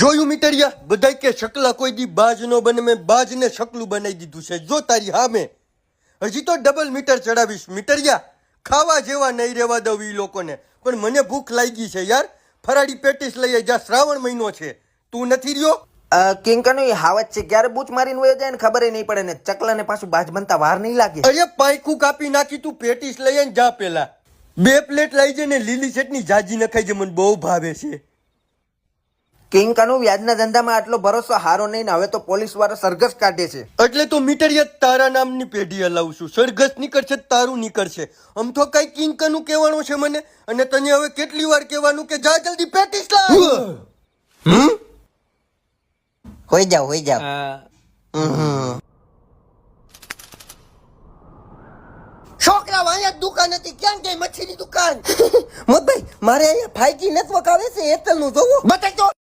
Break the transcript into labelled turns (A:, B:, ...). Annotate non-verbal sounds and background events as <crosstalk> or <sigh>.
A: જોયું મીટરિયા? બધાય કે શકલા કોઈ દી બાજ નો બને મેં બાજ ને શકલું બનાવી દીધું છે. જો તારી હા મેં હજી તો ડબલ મીટર ચડાવીશ મીટરિયા. ખાવા જેવા નહીં રહેવા દઉં એ લોકોને. પણ મને ભૂખ લાગી છે યાર. ફરાળી પેટીસ લઈ જ્યાં શ્રાવણ મહિનો છે. તું નથી રહ્યો?
B: કિંકનો એ હાવત છે. ક્યારે બૂચ મારીને વયો જાય ને ખબર નહીં પડે ને ચકલાને પાછું બાજ બનતા વાર નહીં લાગે.
A: અરે પાયખું કાપી નાખી તું પેટીસ લઈએ ને જા પેલા. બે પ્લેટ લઈ જઈને લીલી ચટણી જાજી નખાઈ જે મને બહુ ભાવે છે.
B: કિંકનું વ્યાજના ધંધામાં આટલો ભરોસો હારો નહીં હવે તો પોલીસવાળા સરઘસ કાઢે છે.
A: એટલે તો મીટરિયા તારા નામની પેઢી હલાવું છું. સરઘસ નીકળશે તારું નીકળશે. આમ તો કઈ કિંકાનું કહેવાનું છે મને. અને તને હવે કેટલી વાર કહેવાનું કે જા જલ્દી પેટીસ લાવ
B: હોઈ જાવ હોઈ જાવ
A: છોકરા અહીંયા જ દુકાન હતી. ક્યાં ગઈ મચ્છીની દુકાન? <laughs> મોતભાઈ મારે અહીંયા ફાઈજી નેટવર્ક આવે છે એરટેલનું જોવું. બતાઈ તો